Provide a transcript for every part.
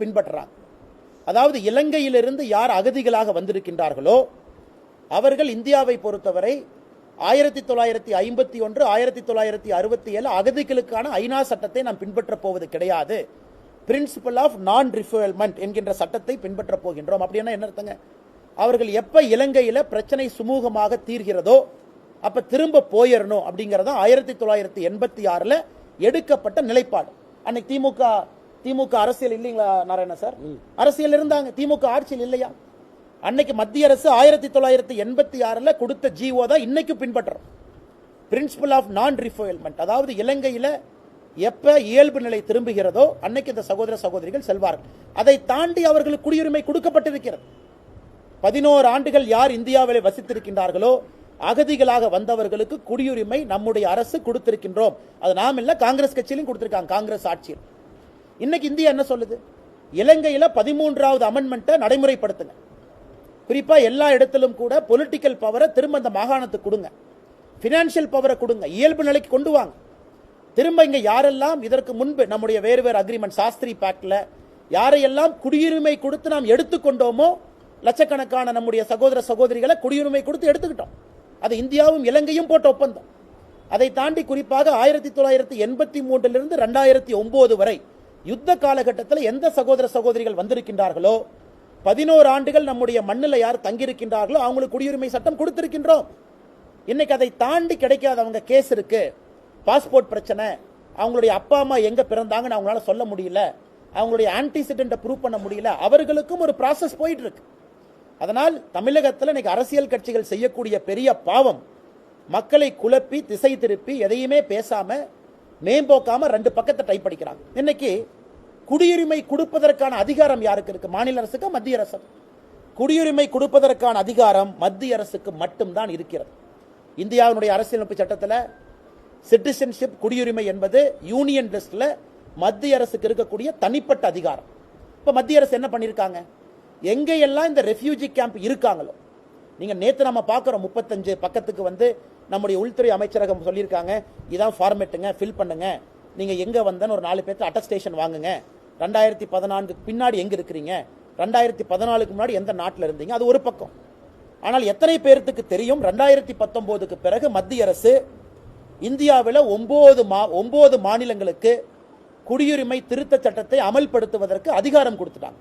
பின்பற்றுறாங்க அதாவது இலங்கையிலிருந்து யார் அகதிகளாக வந்திருக்கின்றார்களோ அவர்கள் இந்தியாவை பொறுத்தவரை ஆயிரத்தி தொள்ளாயிரத்தி ஐம்பத்தி ஒன்று ஆயிரத்தி தொள்ளாயிரத்தி அறுபத்தி ஏழு அகதிகளுக்கான ஐநா சட்டத்தை நாம் பின்பற்றப் போவது கிடையாது. பிரின்சிபல் ஆஃப் நான் ரிஃபுவல்மெண்ட் என்கின்ற சட்டத்தை பின்பற்றப் போகின்றோம். அப்படின்னா என்ன அர்த்தங்க? அவர்கள் எப்போ இலங்கையில் பிரச்சனை சுமூகமாக தீர்கிறதோ அப்போ திரும்ப போயிடணும் அப்படிங்கறத ஆயிரத்தி தொள்ளாயிரத்தி எண்பத்தி ஆறில் எடுக்கப்பட்ட நிலைப்பாடு. அன்னைக்கு திமுக திமுக அரசியல் இல்லைங்களா நாராயண சார்? அரசியல் இருந்தாங்க திமுக ஆட்சியில் இல்லையா? அன்னைக்கு மத்திய அரசு ஆயிரத்தி தொள்ளாயிரத்தி எண்பத்தி ஆறுல கொடுத்த ஜிஓ தான் இன்னைக்கு பின்பற்றுறோம் பிரின்சிபல் ஆஃப் நான் ரிஃபைல்மெண்ட் அதாவது இலங்கையில எப்ப இயல்பு நிலை திரும்புகிறதோ அன்னைக்கு இந்த சகோதர சகோதரிகள் செல்வார்கள். அதை தாண்டி அவர்களுக்கு குடியுரிமை கொடுக்கப்பட்டிருக்கிறது. பதினோரு ஆண்டுகள் யார் இந்தியாவிலே வசித்திருக்கின்றார்களோ அகதிகளாக வந்தவர்களுக்கு குடியுரிமை நம்முடைய அரசு கொடுத்திருக்கின்றோம். அது நாம் இல்ல காங்கிரஸ் கட்சியிலும் கொடுத்திருக்காங்க காங்கிரஸ் ஆட்சியில். இன்னைக்கு இந்தியா என்ன சொல்லுது? இலங்கையில் பதிமூன்றாவது அமெண்ட்மெண்ட்டை நடைமுறைப்படுத்துங்க. குறிப்பாக எல்லா இடத்திலும் கூட பொலிட்டிக்கல் பவரை திரும்ப அந்த மாகாணத்துக்கு கொடுங்க. ஃபினான்ஷியல் பவரை கொடுங்க. இயல்பு நிலைக்கு கொண்டு வாங்க. திரும்ப இங்கே யாரெல்லாம் இதற்கு முன்பு நம்முடைய வேறு வேறு அக்ரிமெண்ட் சாஸ்திரி பேக்டில் யாரையெல்லாம் குடியுரிமை கொடுத்து நாம் எடுத்துக்கொண்டோமோ லட்சக்கணக்கான நம்முடைய சகோதர சகோதரிகளை குடியுரிமை கொடுத்து எடுத்துக்கிட்டோம். அது இந்தியாவும் இலங்கையும் போட்ட ஒப்பந்தம். அதை தாண்டி குறிப்பாக ஆயிரத்தி தொள்ளாயிரத்தி எண்பத்தி மூன்றிலிருந்து ரெண்டாயிரத்தி ஒன்பது வரை யுத்த காலகட்டத்தில் எந்த சகோதர சகோதரிகள் வந்திருக்கின்றார்களோ பதினோரு ஆண்டுகள் நம்முடைய மண்ணில் யார் தங்கியிருக்கின்றார்களோ அவங்களுக்கு குடியுரிமை சட்டம் கொடுத்திருக்கின்றோம். இன்னைக்கு அதை தாண்டி கிடைக்காதவங்க கேஸ் இருக்கு. பாஸ்போர்ட் பிரச்சனை. அவங்களுடைய அப்பா அம்மா எங்க பிறந்தாங்கன்னு அவங்களால சொல்ல முடியல. அவங்களுடைய ஆன்டிசிடென்ட்டை ப்ரூவ் பண்ண முடியல. அவர்களுக்கும் ஒரு ப்ராசஸ் போயிட்டு இருக்கு அதனால் தமிழகத்தில் இன்னைக்கு அரசியல் கட்சிகள் செய்யக்கூடிய பெரிய பாவம் மக்களை குழப்பி திசை திருப்பி எதையுமே பேசாம மேம்போக்காம ரெண்டு பக்கத்தை டைப் அடிக்கிறாங்க. இன்னைக்கு குடியுரிமை கொடுப்பதற்கான அதிகாரம் யாருக்கு இருக்கு? மாநில அரசுக்கு மத்திய அரசு? குடியுரிமை கொடுப்பதற்கான அதிகாரம் மத்திய அரசுக்கு மட்டும்தான் இருக்கிறது. இந்தியாவினுடைய அரசியலமைப்பு சட்டத்தில் சிட்டிசன்ஷிப் குடியுரிமை என்பது யூனியன் லிஸ்டில் மத்திய அரசுக்கு இருக்கக்கூடிய தனிப்பட்ட அதிகாரம். இப்போ மத்திய அரசு என்ன பண்ணியிருக்காங்க எங்கேயெல்லாம் இந்த ரெஃப்யூஜி கேம்ப் இருக்காங்களோ நீங்கள் நேற்று நம்ம பார்க்குறோம் முப்பத்தஞ்சு பக்கத்துக்கு வந்து நம்முடைய உள்துறை அமைச்சரகம் சொல்லியிருக்காங்க இதான் ஃபார்மேட்டுங்க ஃபில் பண்ணுங்க. நீங்கள் எங்கே வந்தேன்னு ஒரு நாலு பேர்த்து அட்டஸ்டேஷன் வாங்குங்க. ரெண்டாயிரத்தி பதினான்குக்கு பின்னாடி எங்கே இருக்கிறீங்க? ரெண்டாயிரத்தி பதினாலுக்கு முன்னாடி எந்த நாட்டில் இருந்தீங்க? அது ஒரு பக்கம். ஆனால் எத்தனை பேர்த்துக்கு தெரியும்? ரெண்டாயிரத்தி பத்தொம்போதுக்கு பிறகு மத்திய அரசு இந்தியாவில் ஒம்பது மா ஒம்பது மாநிலங்களுக்கு குடியுரிமை திருத்த சட்டத்தை அமல்படுத்துவதற்கு அதிகாரம் கொடுத்துட்டாங்க.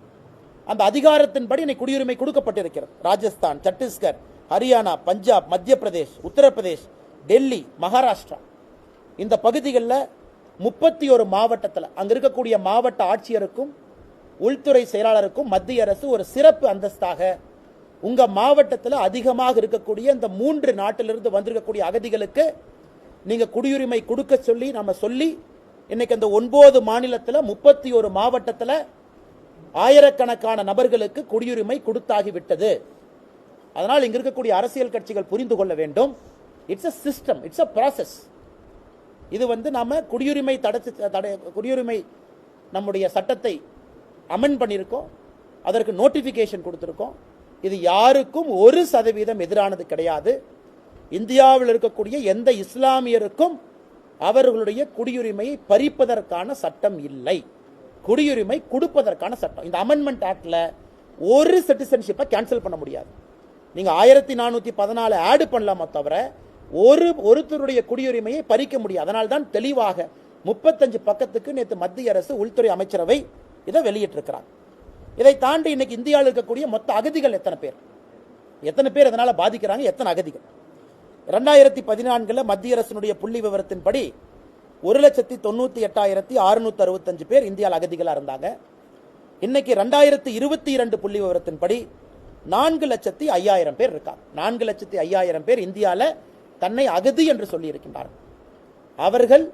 அந்த அதிகாரத்தின்படி இன்னைக்கு குடியுரிமை கொடுக்கப்பட்டிருக்கிறது. ராஜஸ்தான் சத்தீஸ்கர் ஹரியானா பஞ்சாப் மத்திய பிரதேஷ் உத்தரப்பிரதேஷ் டெல்லி மகாராஷ்டிரா. இந்த பகுதிகளில் முப்பத்தி ஒரு மாவட்டத்தில் அங்க இருக்கக்கூடிய மாவட்ட ஆட்சியருக்கும் உள்துறை செயலாளருக்கும் மத்திய அரசு ஒரு சிறப்பு அந்தஸ்தாக உங்க மாவட்டத்தில் அதிகமாக இருக்கக்கூடிய இந்த மூன்று நாட்டிலிருந்து வந்திருக்கக்கூடிய அகதிகளுக்கு நீங்க குடியுரிமை கொடுக்க சொல்லி நம்ம சொல்லி இன்னைக்கு அந்த ஒன்பது மாநிலத்தில் முப்பத்தி ஒரு மாவட்டத்தில் ஆயிரக்கணக்கான நபர்களுக்கு குடியுரிமை கொடுத்தாகிவிட்டது. அதனால் இங்க இருக்கக்கூடிய அரசியல் கட்சிகள் புரிந்து கொள்ள வேண்டும். It's a system it's a process இது வந்து நாம் குடியுரிமை தடை தடை குடியுரிமை நம்முடைய சட்டத்தை அமெண்ட் பண்ணியிருக்கோம். அதற்கு நோட்டிஃபிகேஷன் கொடுத்துருக்கோம். இது யாருக்கும் ஒரு சதவீதம் எதிரானது கிடையாது. இந்தியாவில் இருக்கக்கூடிய எந்த இஸ்லாமியருக்கும் அவர்களுடைய குடியுரிமையை பறிப்பதற்கான சட்டம் இல்லை. குடியுரிமை கொடுப்பதற்கான சட்டம். இந்த அமெண்ட்மெண்ட் ஆக்டில் ஒரு சிட்டிசன்ஷிப்பை கேன்சல் பண்ண முடியாது. நீங்கள் ஆயிரத்தி நானூற்றி பதினாலு ஆடு பண்ணலாமா தவிர ஒரு ஒருத்தருடைய குடியுரிமையை பறிக்க முடியும் அதனால் தான் தெளிவாக முப்பத்தஞ்சு பக்கத்துக்கு நேற்று மத்திய அரசு உள்துறை அமைச்சரவை இதை வெளியிட்டிருக்கிறாங்க இதை தாண்டி இன்னைக்கு இந்தியாவில் இருக்கக்கூடிய மொத்த அகதிகள் எத்தனை பேர்? எத்தனை பேர் அதனால் பாதிக்கிறாங்க? எத்தனை அகதிகள்? ரெண்டாயிரத்தி பதினான்கில் மத்திய அரசினுடைய புள்ளி விவரத்தின்படி ஒரு லட்சத்தி தொண்ணூற்றி எட்டாயிரத்தி அறுநூத்தி அறுபத்தஞ்சு பேர் இந்தியாவில் அகதிகளாக இருந்தாங்க. இன்னைக்கு ரெண்டாயிரத்தி இருபத்தி இரண்டு புள்ளி விவரத்தின்படி நான்கு லட்சத்தி ஐயாயிரம் பேர் இருக்காங்க. நான்கு லட்சத்தி ஐயாயிரம் பேர் இந்தியாவில் தன்னை அகதி என்று சொல்லியிருக்கின்றார். அவர்கள்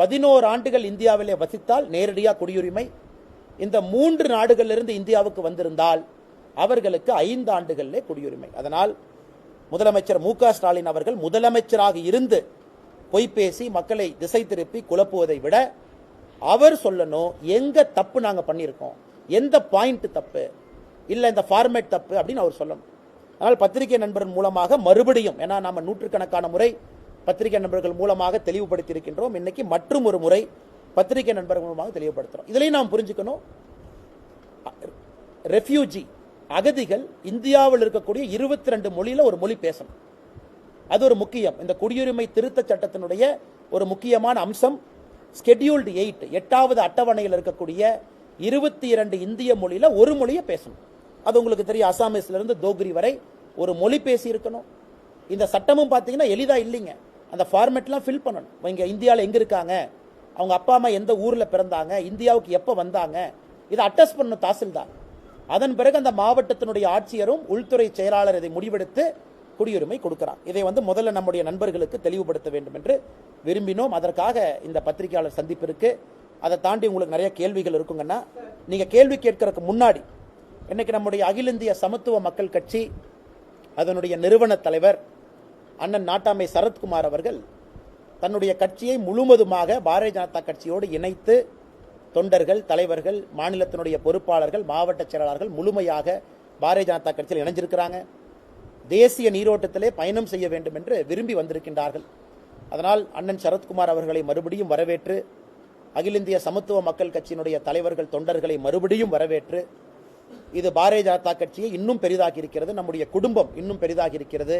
பதினோரு ஆண்டுகள் இந்தியாவிலே வசித்தால் நேரடியாக குடியுரிமை. இந்த மூன்று நாடுகளிலிருந்து இந்தியாவுக்கு வந்திருந்தால் அவர்களுக்கு ஐந்து ஆண்டுகளிலே குடியுரிமை. அதனால் முதலமைச்சர் மு ஸ்டாலின் அவர்கள் முதலமைச்சராக இருந்து பொய் பேசி மக்களை திசை திருப்பி குழப்புவதை விட அவர் சொல்லணும் எங்க தப்பு நாங்கள் பண்ணியிருக்கோம் எந்த பாயிண்ட் தப்பு இல்லை இந்த ஃபார்மேட் தப்பு அப்படின்னு அவர் சொல்லணும். அதனால் பத்திரிகை நண்பர்கள் மூலமாக மறுபடியும் ஏன்னா நாம் நூற்றுக்கணக்கான முறை பத்திரிகை நண்பர்கள் மூலமாக தெளிவுபடுத்தி இருக்கின்றோம் இன்னைக்கு மற்றும் ஒரு முறை பத்திரிகை நண்பர்கள் மூலமாக தெளிவுபடுத்துகிறோம் இதுலயும் நாம் புரிஞ்சுக்கணும் ரெஃப்யூஜி அகதிகள் இந்தியாவில் இருக்கக்கூடிய இருபத்தி ரெண்டு மொழியில் ஒரு மொழி பேசணும். அது ஒரு முக்கியம். இந்த குடியுரிமை திருத்த சட்டத்தினுடைய ஒரு முக்கியமான அம்சம் ஸ்கெட்யூல்டு எயிட் எட்டாவது அட்டவணையில் இருக்கக்கூடிய இருபத்தி இரண்டு இந்திய மொழியில் ஒரு மொழியை பேசணும். அது உங்களுக்கு தெரியும் அசாமீஸ்லேருந்து தோக்ரி வரை ஒரு மொழி பேசி இருக்கணும் இந்த சட்டமும் பார்த்தீங்கன்னா எளிதாக இல்லைங்க. அந்த ஃபார்மேட்லாம் ஃபில் பண்ணணும். இங்கே இந்தியாவில் எங்கே இருக்காங்க? அவங்க அப்பா அம்மா எந்த ஊரில் பிறந்தாங்க? இந்தியாவுக்கு எப்போ வந்தாங்க? இதை அட்டஸ்ட் பண்ணணும் தாசில்தார். அதன் பிறகு அந்த மாவட்டத்தினுடைய ஆட்சியரும் உள்துறை செயலாளர் இதை முடிவெடுத்து குடியுரிமை கொடுக்கிறார். இதை வந்து முதல்ல நம்முடைய நண்பர்களுக்கு தெளிவுபடுத்த வேண்டும் என்று விரும்பினோம். அதற்காக இந்த பத்திரிகையாளர் சந்திப்பிற்கு. அதை தாண்டி உங்களுக்கு நிறைய கேள்விகள் இருக்குங்கன்னா நீங்கள் கேள்வி கேட்கறதுக்கு முன்னாடி இன்றைக்கி நம்முடைய அகில இந்திய சமத்துவ மக்கள் கட்சி அதனுடைய நிறுவன தலைவர் அண்ணன் நாட்டாமை சரத்குமார் அவர்கள் தன்னுடைய கட்சியை முழுவதுமாக பாரதிய ஜனதா கட்சியோடு இணைத்து தொண்டர்கள் தலைவர்கள் மாநிலத்தினுடைய பொறுப்பாளர்கள் மாவட்ட செயலாளர்கள் முழுமையாக பாரதிய ஜனதா கட்சியில் இணைஞ்சிருக்கிறாங்க. தேசிய நீரோட்டத்திலே பயணம் செய்ய வேண்டும் என்று விரும்பி வந்திருக்கின்றார்கள். அதனால் அண்ணன் சரத்குமார் அவர்களை மறுபடியும் வரவேற்று அகில இந்திய சமத்துவ மக்கள் கட்சியினுடைய தலைவர்கள் தொண்டர்களை மறுபடியும் வரவேற்று இது பாரதிய ஜனதா கட்சியை இன்னும் பெரிதாகி இருக்கிறது நம்முடைய குடும்பம் இன்னும் பெரிதாகி இருக்கிறது.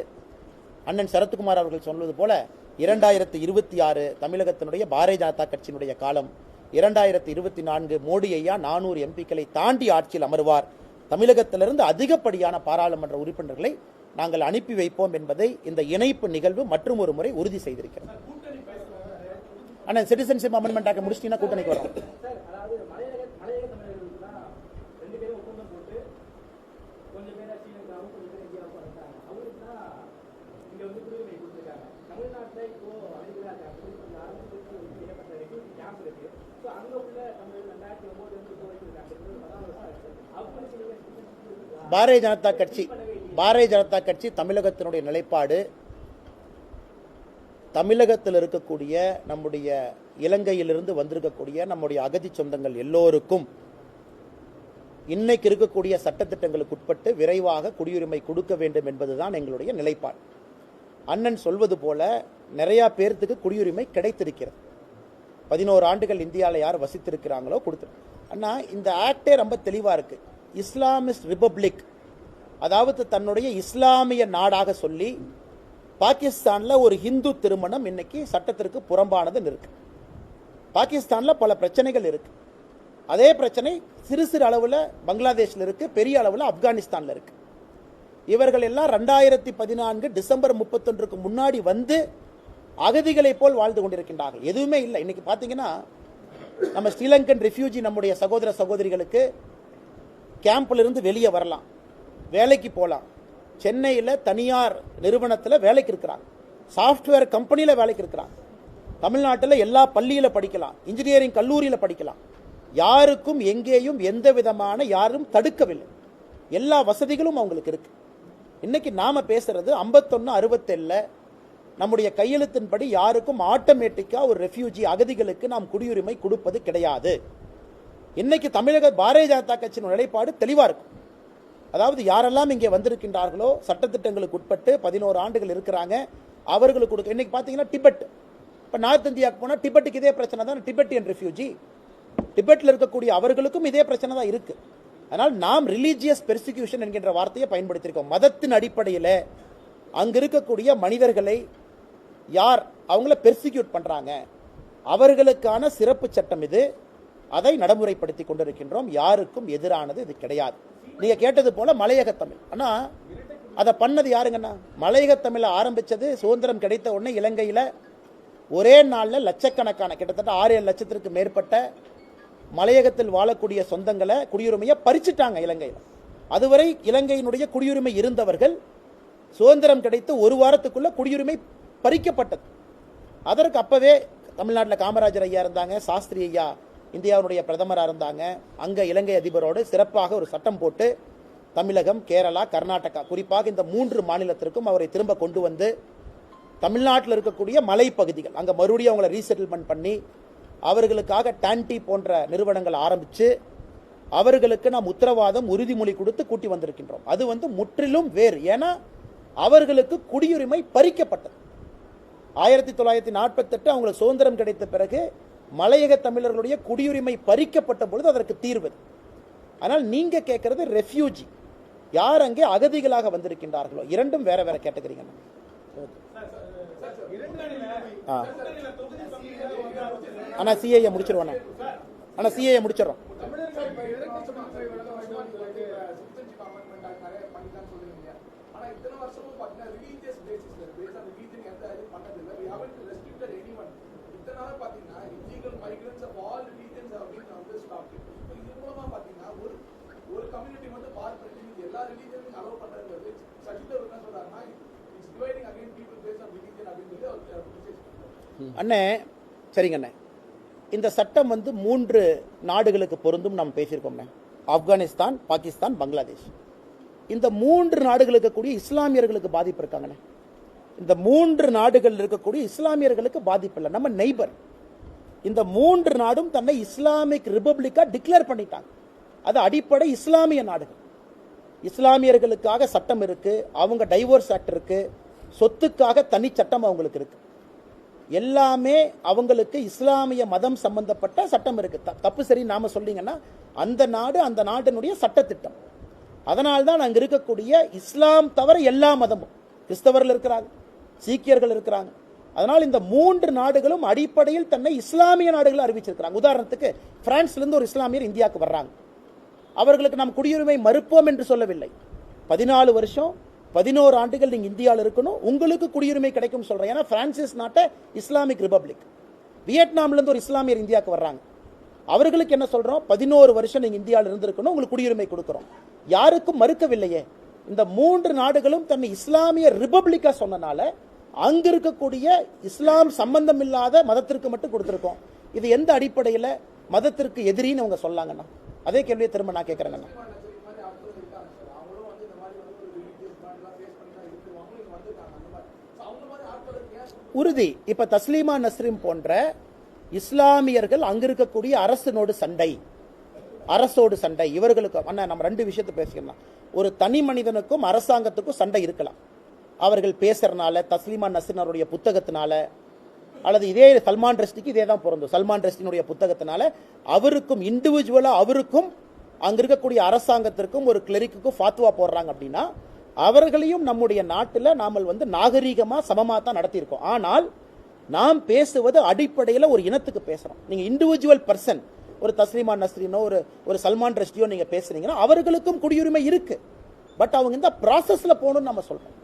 அண்ணன் சரத்குமார் அவர்கள் சொல்வது போல இரண்டாயிரத்தி இருபத்தி ஆறு தமிழகத்தினுடைய பாரதிய ஜனதா கட்சியினுடைய காலம் இரண்டாயிரத்தி இருபத்தி நான்கு மோடி ஐயா நானூறு எம்பிக்களை தாண்டி ஆட்சியில் அமர்வார். தமிழகத்திலிருந்து அதிகப்படியான பாராளுமன்ற உறுப்பினர்களை நாங்கள் அனுப்பி வைப்போம் என்பதை இந்த இணைப்பு நிகழ்வு மற்றும் ஒரு முறை உறுதி செய்திருக்கிறது. அண்ணன் சிட்டிசன்ஷிப் அமெண்ட்மெண்ட் ஆக முடிச்சிட்டீங்கன்னா கூட்டணிக்கு வரும் சார் அதாவது மலையக மலையக தமிழர்களுக்கு தான் ரெண்டு பேரும் ஒப்பந்தம் போட்டு கொஞ்சம் பேரை ஸ்ரீலங்காவும் கொஞ்சம் பேர் இந்தியாவுக்கும் வந்தாங்க அவங்களுக்கு தான் இங்க வந்து குடியுரிமை கொடுத்துருக்காங்க தமிழ்நாட்டில் இப்போ அடிக்கலா அப்படி கொஞ்சம் ஆரம்பிச்சு ஏற்பட்ட ரெஃப்யூஜி கேம்ப் இருக்கு ஸோ அங்க உள்ள தமிழ் ரெண்டாயிரத்தி ஒன்பதுல இருந்து இப்போ வரைக்கும் இருக்காங்க கிட்டத்தட்ட பதினாலு வருஷம் ஆச்சு அவங்களுக்கு நீங்க citizenship கொடுத்துருக்கா? பாரதிய ஜனதா கட்சி பாரதிய ஜனதா கட்சி தமிழகத்தினுடைய நிலைப்பாடு தமிழகத்தில் இருக்கக்கூடிய நம்முடைய இலங்கையிலிருந்து வந்திருக்கக்கூடிய நம்முடைய அகதி சொந்தங்கள் எல்லோருக்கும் இன்னைக்கு இருக்கக்கூடிய சட்டத்திட்டங்களுக்கு உட்பட்டு விரைவாக குடியுரிமை கொடுக்க வேண்டும் என்பதுதான் எங்களுடைய நிலைப்பாடு. அண்ணன் சொல்வது போல நிறையா பேர்த்துக்கு குடியுரிமை கிடைத்திருக்கிறது. பதினோரு ஆண்டுகள் இந்தியாவில் யார் வசித்திருக்கிறாங்களோ கொடுத்து. ஆனால் இந்த ஆக்டே ரொம்ப தெளிவாக இருக்குது இஸ்லாமிஸ்ட் ரிபப்ளிக் அதாவது தன்னுடைய இஸ்லாமிய நாடாக சொல்லி பாகிஸ்தானில் ஒரு ஹிந்து திருமணம் இன்னைக்கு சட்டத்திற்கு புறம்பானதுன்னு இருக்கு. பாகிஸ்தானில் பல பிரச்சனைகள் இருக்கு. அதே பிரச்சனை சிறு சிறு அளவில் பங்களாதேஷில் இருக்கு பெரிய அளவில் ஆப்கானிஸ்தானில் இருக்கு. இவர்கள் எல்லாம் ரெண்டாயிரத்தி பதினான்கு டிசம்பர் முப்பத்தொன்றுக்கு முன்னாடி வந்து அகதிகளை போல் வாழ்ந்து கொண்டிருக்கின்றார்கள். எதுவுமே இல்லை. இன்னைக்கு பார்த்தீங்கன்னா நம்ம ஸ்ரீலங்கன் ரெஃப்யூஜி நம்முடைய சகோதர சகோதரிகளுக்கு கேம்ப்லேருந்து வெளியே வரலாம். வேலைக்கு போகலாம் சென்னையில் தனியார் நிறுவனத்தில் வேலைக்கு இருக்கிறாங்க. சாஃப்ட்வேர் கம்பெனியில் வேலைக்கு இருக்கிறாங்க. தமிழ்நாட்டில் எல்லா பள்ளியில் படிக்கலாம். இன்ஜினியரிங் கல்லூரியில் படிக்கலாம். யாருக்கும் எங்கேயும் எந்த விதமான யாரும் தடுக்கவில்லை. எல்லா வசதிகளும் அவங்களுக்கு இருக்குது இன்றைக்கி நாம் பேசுகிறது ஐம்பத்தொன்று அறுபத்தேழில் நம்முடைய கையெழுத்தின்படி யாருக்கும் ஆட்டோமேட்டிக்காக ஒரு ரெஃப்யூஜி அகதிகளுக்கு நாம் குடியுரிமை கொடுப்பது கிடையாது. இன்னைக்கு தமிழக பாரதிய ஜனதா கட்சியின் நிலைப்பாடு தெளிவாக இருக்கும். அதாவது யாரெல்லாம் இங்கே வந்திருக்கின்றார்களோ சட்டத்திட்டங்களுக்கு உட்பட்டு பதினோரு ஆண்டுகள் இருக்கிறாங்க. அவர்களுக்கு கொடுக்க இன்னைக்கு பார்த்தீங்கன்னா டிபெட். இப்போ நார்த் இந்தியாவுக்கு போனால் டிபெட்டுக்கு இதே பிரச்சனை தான் டிபெட்டியன் ரெஃப்யூஜி. டிபெட்டில் இருக்கக்கூடிய அவர்களுக்கும் இதே பிரச்சனை தான் இருக்குது அதனால் நாம் ரிலீஜியஸ் பெர்சிக்யூஷன் என்கின்ற வார்த்தையை பயன்படுத்தியிருக்கோம். மதத்தின் அடிப்படையில் அங்கே இருக்கக்கூடிய மனிதர்களை யார் அவங்கள பெர்சிக்யூட் பண்ணுறாங்க அவர்களுக்கான சிறப்பு சட்டம் இது. அதை நடைமுறைப்படுத்தி கொண்டிருக்கின்றோம். யாருக்கும் எதிரானது இது கிடையாது. நீங்க கேட்டது போல மலையக தமிழ். ஆனா அதை பண்ணது யாருங்கண்ணா? மலையக தமிழை ஆரம்பிச்சது சுதந்திரம் கிடைத்த உடனே இலங்கையில ஒரே நாளில் லட்சக்கணக்கான கிட்டத்தட்ட ஆறு ஏழு லட்சத்திற்கு மேற்பட்ட மலையகத்தில் வாழக்கூடிய சொந்தங்களை குடியுரிமையை பறிச்சிட்டாங்க இலங்கையில். அதுவரை இலங்கையினுடைய குடியுரிமை இருந்தவர்கள் சுதந்திரம் கிடைத்து ஒரு வாரத்துக்குள்ள குடியுரிமை பறிக்கப்பட்டது. அதற்கு அப்பவே தமிழ்நாட்டில் காமராஜர் ஐயா இருந்தாங்க சாஸ்திரி ஐயா இந்தியாவுடைய பிரதமராக இருந்தாங்க. அங்கே இலங்கை அதிபரோடு சிறப்பாக ஒரு சட்டம் போட்டு தமிழகம் கேரளா கர்நாடகா குறிப்பாக இந்த மூன்று மாநிலத்திற்கும் அவரை திரும்ப கொண்டு வந்து தமிழ்நாட்டில் இருக்கக்கூடிய மலைப்பகுதிகள் அங்கே மறுபடியும் அவங்கள ரீசெட்டில்மெண்ட் பண்ணி அவர்களுக்காக டான்டி போன்ற நிறுவனங்கள் ஆரம்பித்து அவர்களுக்கு நாம் உத்தரவாதம் உறுதிமொழி கொடுத்து கூட்டி வந்திருக்கின்றோம். அது வந்து முற்றிலும் வேறு. ஏன்னா அவர்களுக்கு குடியுரிமை பறிக்கப்பட்டது. ஆயிரத்தி தொள்ளாயிரத்தி நாற்பத்தெட்டு அவங்களுக்கு சுதந்திரம் கிடைத்த பிறகு மலையக தமிழர்களுடைய குடியுரிமை பறிக்கப்பட்ட பொழுது அதற்கு தீர்வு ஆனால் நீங்கள் கேட்கறது ரெஃப்யூஜி யார் அங்கே அகதிகளாக வந்திருக்கின்றார்களோ? இரண்டும் வேற வேற கேட்டகரிங்க. ஆ. அண்ணா சிஏஏ முடிச்சிருவோண்ணா அண்ணா. சிஏஏ முடிச்சிடறோம் சிட்டிசன்ஷிப் அமெண்ட்மெண்ட் அது நிறைய பண்ணிட்டான்னு சொல்லுவீங்க ஆனா இத்தனை வருஷமும் பாத்தீங்கன்னா ரிலீஜியஸ் பேசிஸ்ல பேஸ் அந்த ரிலீஜன் எந்த இது பண்ணதில்லை வி ஹேவன்ட் ரெஸ்ட்ரிக்டட் எனிவன் இத்தனை நாள் பாத்தீங்கன்னா illegal migrants of all religions have been வந்து ஸ்டாப் இப்போ இது மூலமா பாத்தீங்கன்னா ஒரு ஒரு கம்யூனிட்டி மட்டும் பார் பண்ணி இது எல்லா ரிலீஜனையும் அலோவ் பண்றது சசிதர் என்ன சொல்றாருன்னா it's dividing again people base on religion அப்படின்னு சொல்லி அவர் criticize பண்றாரு. அண்ணே சரிங்க அண்ணே. இந்த சட்டம் வந்து மூன்று நாடுகளுக்கு பொருந்தும் நாம் பேசியிருக்கோம்ண்ணே ஆப்கானிஸ்தான் பாகிஸ்தான் பங்களாதேஷ். இந்த மூன்று நாடுகளுக்கு இருக்கக்கூடிய இஸ்லாமியர்களுக்கு பாதிப்பு இருக்காங்கண்ணே இந்த மூன்று நாடுகள் இருக்கக்கூடிய இஸ்லாமியர்களுக்கு பாதிப்பு இல்லை. நம்ம நெய்பர் இந்த மூன்று நாடும் தன்னை இஸ்லாமிக் ரிபப்ளிக்காக டிக்ளேர் பண்ணிட்டாங்க. அது அடிப்படை இஸ்லாமிய நாடுகள். இஸ்லாமியர்களுக்காக சட்டம் இருக்கு அவங்க டைவோர்ஸ் ஆக்ட் இருக்கு சொத்துக்காக தனி சட்டம் அவங்களுக்கு இருக்குது எல்லாமே அவங்களுக்கு இஸ்லாமிய மதம் சம்பந்தப்பட்ட சட்டம் இருக்கு. தப்பு சரி நாம சொல்லிங்கன்னா அந்த நாடு அந்த நாட்டினுடைய சட்டத்திட்டம். அதனால் தான் அங்க இருக்கக்கூடிய இஸ்லாம் தவிர எல்லா மதமும் கிறிஸ்தவர்கள் இருக்கிறாங்க சீக்கியர்கள் இருக்கிறாங்க. அதனால் இந்த மூன்று நாடுகளும் அடிப்படையில் தன்னை இஸ்லாமிய நாடுகள் அறிவிச்சிருக்கிறாங்க. உதாரணத்துக்கு பிரான்ஸ்லேருந்து ஒரு இஸ்லாமியர் இந்தியாவுக்கு வர்றாங்க. அவர்களுக்கு நாம் குடியுரிமை மறுப்போம் என்று சொல்லவில்லை. பதினாலு வருஷம் பதினோரு ஆண்டுகள் நீங்கள் இந்தியாவில் இருக்கணும். உங்களுக்கு குடியுரிமை கிடைக்கும் சொல்கிறேன் ஏன்னா பிரான்சிஸ் நாட்டை இஸ்லாமிக் ரிபப்ளிக் வியட்நாம்லேருந்து ஒரு இஸ்லாமியர் இந்தியாவுக்கு வர்றாங்க. அவர்களுக்கு என்ன சொல்கிறோம் பதினோரு வருஷம் நீங்கள் இந்தியாவில் இருந்திருக்கணும். உங்களுக்கு குடியுரிமை கொடுக்குறோம். யாருக்கும் மறுக்கவில்லையே. இந்த மூன்று நாடுகளும் தன்னை இஸ்லாமிய ரிபப்ளிக்காக சொன்னனால அங்கே இருக்கக்கூடிய இஸ்லாம் சம்பந்தம் இல்லாத மதத்திற்கு மட்டும் கொடுத்துருக்கோம். இது எந்த அடிப்படையில் மதத்திற்கு எதிரின்னு அவங்க சொல்லாங்கண்ணா. அதே கேள்வியை திரும்ப நான் கேட்குறேங்கண்ணா இந்த மாதிரி ஆட்கள் இருக்காங்க சார் அவங்களும் வந்து இந்த மாதிரி வந்து ஒரு ரிலீஜியஸ் மாதிரிலாம் ஃபேஸ் பண்ணி தான் இருக்குவாங்க இங்க வந்திருக்காங்க அந்த மாதிரி ஸோ அவங்க மாதிரி ஆட்களுக்கு ஏன் உறுதி. இப்ப தஸ்லீமா நஸ்ரீம் போன்ற இஸ்லாமியர்கள் அங்க இருக்கக்கூடிய அரசனோடு சண்டை. அரசோடு சண்டை. இவர்களுக்கு அண்ணா நம்ம ரெண்டு விஷயத்தை பேசிக்கலாம். ஒரு தனி மனிதனுக்கும் அரசாங்கத்துக்கும் சண்டை இருக்கலாம். அவர்கள் பேசுறதுனால தஸ்லீமா நஸ்ரினருடைய புத்தகத்தினால அல்லது இதே சல்மான் ரஷ்டிக்கு இதே தான் பிறந்தோம் சல்மான் ரஷ்டினுடைய புத்தகத்தினால அவருக்கும் இண்டிவிஜுவலாக அவருக்கும் அங்க இருக்கக்கூடிய அரசாங்கத்திற்கும் ஒரு கிளரிக்குக்கும் ஃபாத்துவா போடுறாங்க அப்படின்னா அவர்களையும் நம்முடைய நாட்டில் நாம் வந்து நாகரீகமாக சமமாக தான் நடத்தியிருக்கோம். ஆனால் நாம் பேசுவது அடிப்படையில் ஒரு இனத்துக்கு பேசுகிறோம் நீங்கள் இண்டிவிஜுவல் பர்சன் ஒரு தஸ்லிமா நஸ்ரீனோ ஒரு ஒரு சல்மான் ரஷ்டியோ நீங்கள் பேசுறீங்கன்னா அவர்களுக்கும் குடியுரிமை இருக்குது பட் அவங்க இந்த ப்ராசஸில் போகணும்னு நம்ம சொல்கிறோம்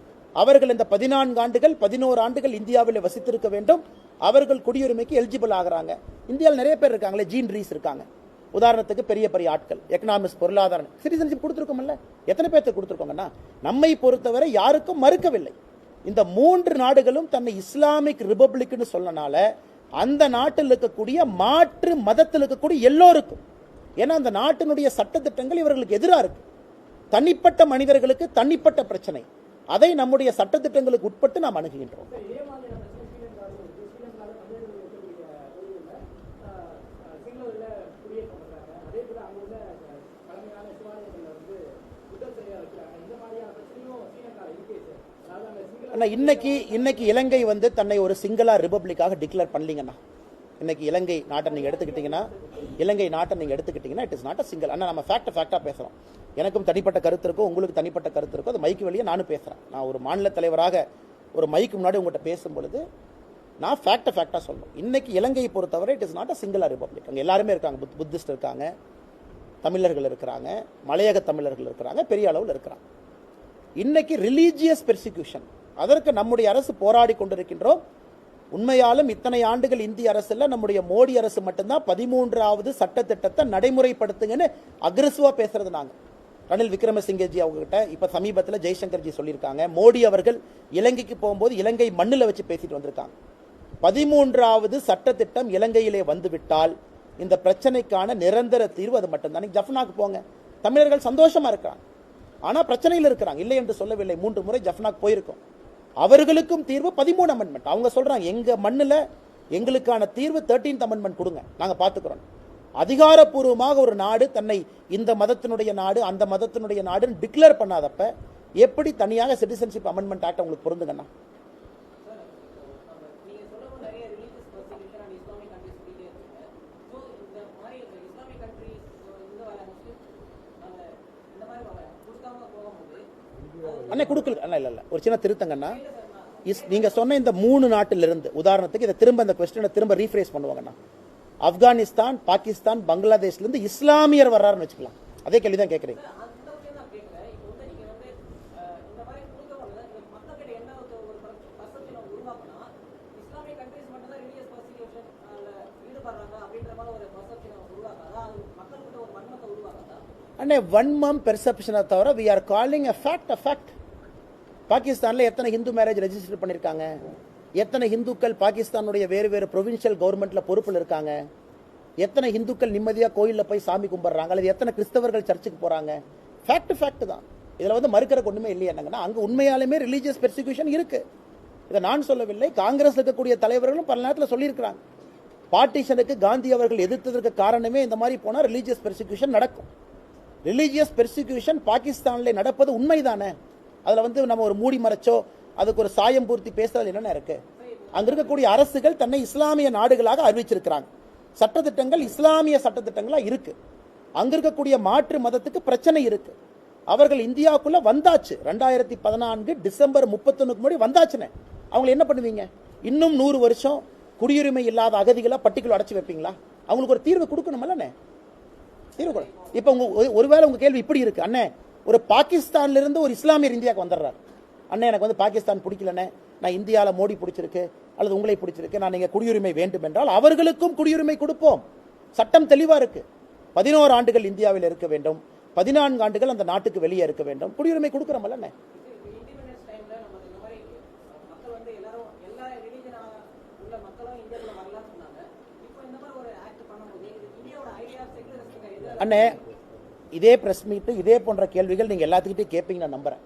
அவர்கள் இந்த பதினான்கு ஆண்டுகள் பதினோரு ஆண்டுகள் இந்தியாவில் வசித்திருக்க வேண்டும். அவர்கள் குடியுரிமைக்கு எலிஜிபிள் ஆகிறாங்க. இந்தியாவில் நிறைய பேர் இருக்காங்களே ஜீன் ரீஸ் இருக்காங்க. உதாரணத்துக்கு பெரிய பெரிய ஆட்கள் எக்கனாமிக்ஸ் பொருளாதாரம் சிட்டிசன்ஷிப் கொடுத்துருக்கோம்ல. எத்தனை பேர்த்துக்கு கொடுத்துருக்கோங்கன்னா நம்மை பொறுத்தவரை யாருக்கும் மறுக்கவில்லை. இந்த மூன்று நாடுகளும் தன்னை இஸ்லாமிக் ரிபப்ளிக்னு சொன்னனால அந்த நாட்டில் இருக்கக்கூடிய மாற்று மதத்தில் இருக்கக்கூடிய எல்லோருக்கும் ஏன்னா அந்த நாட்டினுடைய சட்டத்திட்டங்கள் இவர்களுக்கு எதிராக இருக்கு. தனிப்பட்ட மனிதர்களுக்கு தனிப்பட்ட பிரச்சனை. அதை நம்முடைய சட்டத்திட்டங்களுக்கு உட்பட்டு நாம் அணுகுகின்றோம் சார் இதே மாதிரி நம்ம ஸ்ரீலங்காவில் இருக்கு ஸ்ரீலங்காவில் தமிழர்கள் இருக்கக்கூடிய கோயிலில் சிங்களூரில் குடியேற்றம் பண்ணுறாங்க அதே போல் அங்கே உள்ள அஹ், பழமையான சிவாலயங்களில் வந்து புத்தர் சிலையாக வைக்கிறாங்க இந்த மாதிரியான பிரச்சனையும் ஸ்ரீலங்காவில் இருக்கே சார் ஆனால் இன்னைக்கு இன்னைக்கு இலங்கை வந்து தன்னை ஒரு சிங்களா ரிபப்ளிக்காக டிக்ளேர் பண்ணலீங்கண்ணா. இன்னைக்கு இலங்கை நாட்டை நீங்கள் எடுத்துக்கிட்டீங்கன்னா இலங்கை நாட்டை நீங்கள் எடுத்துக்கிட்டீங்கன்னா it is not a single அண்ணா நம்ம ஃபேக்ட் ஃபேக்டாக பேசுகிறோம் எனக்கும் தனிப்பட்ட கருத்து இருக்கும் உங்களுக்கு தனிப்பட்ட கருத்து இருக்கும். அது மைக்கு வழியே நானும் பேசுகிறேன் நான் ஒரு மாநில தலைவராக ஒரு மைக்கு முன்னாடி உங்கள்கிட்ட பேசும் பொழுது நான் ஃபேக்டை ஃபேக்டாக சொல்லணும். இன்னைக்கு இலங்கையை பொறுத்தவரை இட் இஸ் நாட் அ சிங்கிளா ரிபப்ளிக் அங்கே எல்லாருமே இருக்காங்க. புத்- புத்திஸ்ட் இருக்காங்க தமிழர்கள் இருக்கிறாங்க மலையக தமிழர்கள் இருக்கிறாங்க பெரிய அளவில் இருக்கிறாங்க. இன்னைக்கு ரிலீஜியஸ் பெர்சிக்யூஷன் அதற்கு நம்முடைய அரசு போராடி கொண்டிருக்கின்றோம். உண்மையாலும் இத்தனை ஆண்டுகள் இந்திய அரசில் நம்முடைய மோடி அரசு மட்டும்தான் பதிமூன்றாவது சட்டத்திட்டத்தை நடைமுறைப்படுத்துங்கன்னு அக்ரெசிவா பேசுறது நாங்கள் ரணில் விக்ரமசிங்கஜி அவங்க கிட்ட இப்ப சமீபத்தில் ஜெய்சங்கர்ஜி சொல்லியிருக்காங்க. மோடி அவர்கள் இலங்கைக்கு போகும்போது இலங்கை மண்ணில் வச்சு பேசிட்டு வந்திருக்காங்க. பதிமூன்றாவது சட்டத்திட்டம் இலங்கையிலே வந்துவிட்டால் இந்த பிரச்சனைக்கான நிரந்தர தீர்வு அது மட்டும்தான். ஜஃப்னாக்கு போங்க. தமிழர்கள் சந்தோஷமா இருக்கிறாங்க. ஆனால் பிரச்சனையில் இருக்கிறாங்க. இல்லை என்று சொல்லவில்லை. மூன்று முறை ஜஃப்னாக்கு போயிருக்கோம். அவர்களுக்கும் தீர்வு பதிமூணு அமெண்ட்மெண்ட் அவங்க சொல்கிறாங்க எங்கள் மண்ணில் எங்களுக்கான தீர்வு தேர்ட்டீன்த் அமெண்ட்மெண்ட் கொடுங்க. நாங்கள் பார்த்துக்குறோம். அதிகாரப்பூர்வமாக ஒரு நாடு தன்னை இந்த மதத்தினுடைய நாடு அந்த மதத்தினுடைய நாடுன்னு டிக்ளேர் பண்ணாதப்ப எப்படி தனியாக சிட்டிசன்ஷிப் அமெண்ட்மெண்ட் ஆக்ட் உங்களுக்கு பொருந்துங்கண்ணா நீங்க சொல்லவும் நிறைய religious persecution and Islamic countries சொல்லிட்டே இருக்கீங்க ஸோ இந்த மாதிரி இஸ்லாமிக் கண்ட்ரிஸ் இங்க வர முஸ்லிம் அண்ணே கொடுக்கல. அண்ணா இல்ல இல்ல. ஒரு சின்ன திருத்தங்கண்ணா. இஸ் நீங்க சொன்ன இந்த மூணு நாட்டிலிருந்து உதாரணத்துக்கு இதை திரும்ப இந்த கொஸ்டினை திரும்ப ரீஃப்ரேஸ் பண்ணுவாங்கண்ணா. ஆப்கானிஸ்தான் பாகிஸ்தான் பங்களாதேஷ்ல இருந்து இஸ்லாமியர் வர்றாருன்னு வச்சுக்கலாம். அதே கேள்வி தான் கேட்குறீங்க அண்ணே வன்மம் பெர்செப்ஷனை தவிர we are calling a fact a fact பாகிஸ்தானில் எத்தனை ஹிந்து மேரேஜ் ரெஜிஸ்டர் பண்ணியிருக்காங்க எத்தனை ஹிந்துக்கள் பாகிஸ்தானுடைய வேறு வேறு ப்ரொவின்ஷியல் கவர்மெண்ட்டில் பொறுப்பில் இருக்காங்க? எத்தனை ஹிந்துக்கள் நிம்மதியாக கோயிலில் போய் சாமி கும்பிட்றாங்க? அல்லது எத்தனை கிறிஸ்தவர்கள் சர்ச்சுக்கு போகிறாங்க ஃபேக்ட் ஃபேக்ட் தான். இதில் வந்து மறுக்கிற ஒன்றுமே இல்லையா என்னங்கன்னா அங்கே உண்மையாலுமே ரிலீஜியஸ் பெர்சிக்யூஷன் இருக்குது இதை நான் சொல்லவில்லை. காங்கிரஸ் இருக்கக்கூடிய தலைவர்களும் பல நேரத்தில் சொல்லியிருக்கிறாங்க. பார்ட்டிஷனுக்கு காந்தி அவர்கள் எதிர்த்ததற்கு காரணமே இந்த மாதிரி போனால் ரிலீஜியஸ் பெர்சிக்யூஷன் நடக்கும். ரிலீஜியஸ் பெர்சிக்யூஷன் பாகிஸ்தானில் நடப்பது உண்மைதானே? அதில் வந்து நம்ம ஒரு மூடி மறைச்சோ அதுக்கு ஒரு சாயம் பூர்த்தி பேசுறது என்னென்ன இருக்குது அங்கே இருக்கக்கூடிய அரசுகள் தன்னை இஸ்லாமிய நாடுகளாக அறிவிச்சிருக்கிறாங்க. சட்டத்திட்டங்கள் இஸ்லாமிய சட்டத்திட்டங்களாக இருக்குது அங்கே இருக்கக்கூடிய மாற்று மதத்துக்கு பிரச்சனை இருக்குது அவர்கள் இந்தியாவுக்குள்ளே வந்தாச்சு. ரெண்டாயிரத்தி பதினான்கு டிசம்பர் முப்பத்தொன்னுக்கு முன்னாடி வந்தாச்சுன்னு. அவங்களை என்ன பண்ணுவீங்க? இன்னும் நூறு வருஷம் குடியுரிமை இல்லாத அகதிகளை பட்டிக்குள்ள அடைச்சி வைப்பீங்களா? அவங்களுக்கு ஒரு தீர்வு கொடுக்கணுமல்லண்ணே. தீர்வு கொடு. இப்போ உங்க ஒரு- ஒருவேளை உங்கள் கேள்வி இப்படி இருக்கு. அண்ணே ஒரு பாகிஸ்தான்லேருந்து ஒரு இஸ்லாமியர் இந்தியாவுக்கு வந்துடுறாரு. அண்ணே எனக்கு வந்து பாகிஸ்தான் பிடிக்கலண்ணே. நான் இந்தியாவில் மோடி பிடிச்சிருக்கு அல்லது உங்களை பிடிச்சிருக்கு. நான் நீங்கள் குடியுரிமை வேண்டும் என்றால் அவர்களுக்கும் குடியுரிமை கொடுப்போம். சட்டம் தெளிவாக இருக்கு. பதினோரு ஆண்டுகள் இந்தியாவில் இருக்க வேண்டும். பதினான்கு ஆண்டுகள் அந்த நாட்டுக்கு வெளியே இருக்க வேண்டும். குடியுரிமை கொடுக்குறோமல்லண்ணே. அண்ணே இதே ப்ரெஸ் மீட்டு இதே போன்ற கேள்விகள் நீங்கள் எல்லாத்துக்கிட்டையும் கேட்பீங்க நான் நம்புறேன்.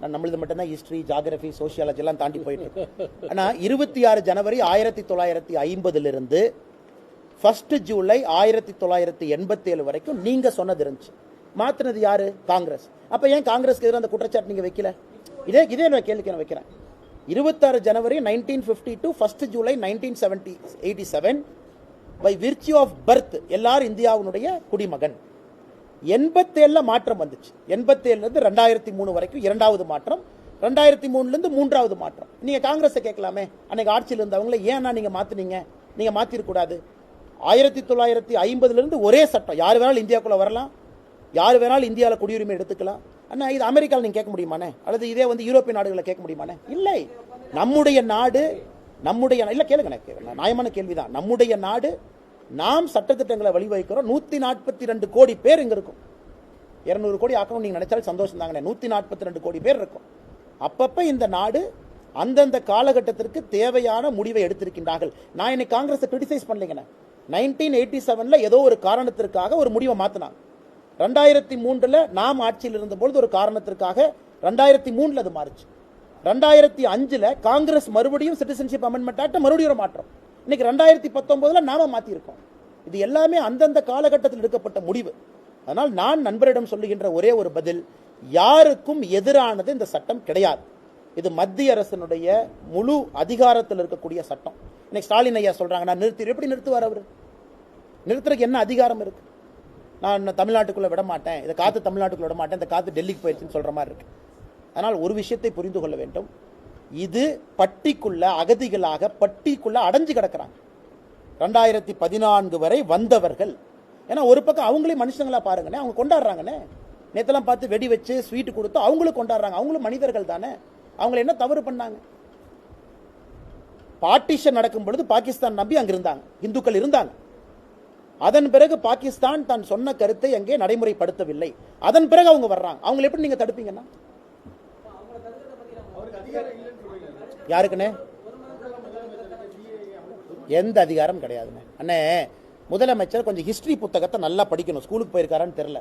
நான் நம்மளது மட்டும்தான் ஹிஸ்ட்ரி ஜாகிரபி சோசியாலஜி எல்லாம் தாண்டி போயிட்டு ஆனால் இருபத்தி ஆறு ஜனவரி ஆயிரத்தி தொள்ளாயிரத்தி ஐம்பதுலேருந்து ஃபஸ்ட்டு ஜூலை ஆயிரத்தி தொள்ளாயிரத்தி எண்பத்தேழு வரைக்கும் நீங்கள் சொன்னது இருந்துச்சு. மாற்றினது யார்? காங்கிரஸ். அப்போ ஏன் காங்கிரஸ்க்கு எதிராக அந்த குற்றச்சாட்டு நீங்கள் வைக்கல? இதே இதே நான் கேள்விக்கு நான் வைக்கிறேன். இருபத்தாறு ஜனவரி nineteen fifty two first July nineteen seventy eighty seven by virtue of birth எல்லாரும் இந்தியாவினுடைய குடிமகன். எண்பத்தேழில் மாற்றம் வந்துச்சு. எண்பத்தேழுலேருந்து ரெண்டாயிரத்தி மூணு வரைக்கும் இரண்டாவது மாற்றம் ரெண்டாயிரத்தி மூணுலேருந்து மூன்றாவது மாற்றம். நீங்கள் காங்கிரஸை கேட்கலாமே? அன்னைக்கு ஆட்சியில் இருந்தவங்கள ஏன்னா நீங்கள் மாற்றினீங்க நீங்கள் மாற்றிடக்கூடாது ஆயிரத்தி தொள்ளாயிரத்தி ஐம்பதுலேருந்து ஒரே சட்டம். யார் வேணாலும் இந்தியாவுக்குள்ளே வரலாம். யார் வேணாலும் இந்தியாவில் குடியுரிமை எடுத்துக்கலாம். அண்ணா இது அமெரிக்காவில் நீங்கள் கேட்க முடியுமானே அல்லது இதே வந்து யூரோப்பிய நாடுகளை கேட்க முடியுமானே இல்லை. நம்முடைய நாடு நம்முடைய இல்லை கேளுங்க. எனக்கு நியாயமான கேள்விதான். நம்முடைய நாடு நாம் சட்டத்திட்டங்களை வழிவகுக்கிறோம். நூத்தி நாற்பத்தி ரெண்டு கோடி பேர் இங்க இருக்கும். இருநூறு கோடி ஆக்கணும் நீங்க நினைச்சாலும் சந்தோஷம் தாங்கண்ணே. நூத்தி நாற்பத்தி ரெண்டு கோடி பேர் இருக்கும். அப்பப்ப இந்த நாடு அந்தந்த காலகட்டத்திற்கு தேவையான முடிவை எடுத்திருக்கின்றார்கள். நான் இன்னைக்கு காங்கிரஸை கிரிட்டிசைஸ் பண்ணலைங்கண்ணே. நைன்டீன் எயிட்டி செவன்ல ஏதோ ஒரு காரணத்திற்காக ஒரு முடிவை மாத்தினாங்க. ரெண்டாயிரத்தி மூன்றுல நாம் ஆட்சியில் இருந்தபொழுது ஒரு காரணத்திற்காக ரெண்டாயிரத்தி மூணுல அது மாறுச்சு. ரெண்டாயிரத்தி அஞ்சுல காங்கிரஸ் மறுபடியும் சிட்டிசன்ஷிப் அமெண்ட்மெண்ட் ஆக்ட மறுபடியும் ஒரு மாற்றம். இன்னைக்கு ரெண்டாயிரத்தி பத்தொன்பதுல நாம மாத்திருக்கோம் இது எல்லாமே அந்தந்த காலகட்டத்தில் எடுக்கப்பட்ட முடிவு. அதனால் நான் நண்பரிடம் சொல்லுகின்ற ஒரே ஒரு பதில் யாருக்கும் எதிரானது இந்த சட்டம் கிடையாது. இது மத்திய அரசினுடைய முழு அதிகாரத்தில் இருக்கக்கூடிய சட்டம். இன்னைக்கு ஸ்டாலின் ஐயா சொல்றாங்க நான் நிறுத்தி எப்படி நிறுத்துவார் அவர்? நிறுத்துறதுக்கு என்ன அதிகாரம் இருக்கு? நான் தமிழ்நாட்டுக்குள்ள விட மாட்டேன். இதை காத்து தமிழ்நாட்டுக்குள்ள விட மாட்டேன். இந்த காத்து டெல்லிக்கு போயிடுச்சுன்னு சொல்ற மாதிரி இருக்கு. அதனால் ஒரு விஷயத்தை புரிந்து கொள்ள வேண்டும். இது பட்டிக்குள்ள அகதிகளாக பட்டிக்குள்ள அடைஞ்சு கிடக்கிறாங்க. ரெண்டாயிரத்தி பதினான்கு வரை வந்தவர்கள். ஏன்னா ஒரு பக்கம் அவங்களையும் மனுஷங்களா பாருங்கண்ணே அவங்க கொண்டாடுறாங்கண்ணே. நேத்தெல்லாம் பார்த்து வெடி வச்சு ஸ்வீட்டு கொடுத்து அவங்களும் கொண்டாடுறாங்க. அவங்களும் மனிதர்கள் தானே. அவங்கள என்ன தவறு பண்ணாங்க? பார்ட்டிஷன் நடக்கும் பொழுது பாகிஸ்தான் நம்பி அங்கே இருந்தாங்க. இந்துக்கள் இருந்தாங்க. அதன் பிறகு பாகிஸ்தான் தான் சொன்ன கருத்தை அங்கே நடைமுறைப்படுத்தவில்லை. அதன் பிறகு அவங்க வர்றாங்க. அவங்களை எப்படி நீங்க தடுப்பீங்கன்னா? யாருக்குண்ணே? எந்த அதிகாரம் கிடையாதுண்ணே. அண்ணே முதலமைச்சர் கொஞ்சம் ஹிஸ்ட்ரி புத்தகத்தை நல்லா படிக்கணும். ஸ்கூலுக்கு போயிருக்காரான்னு தெரில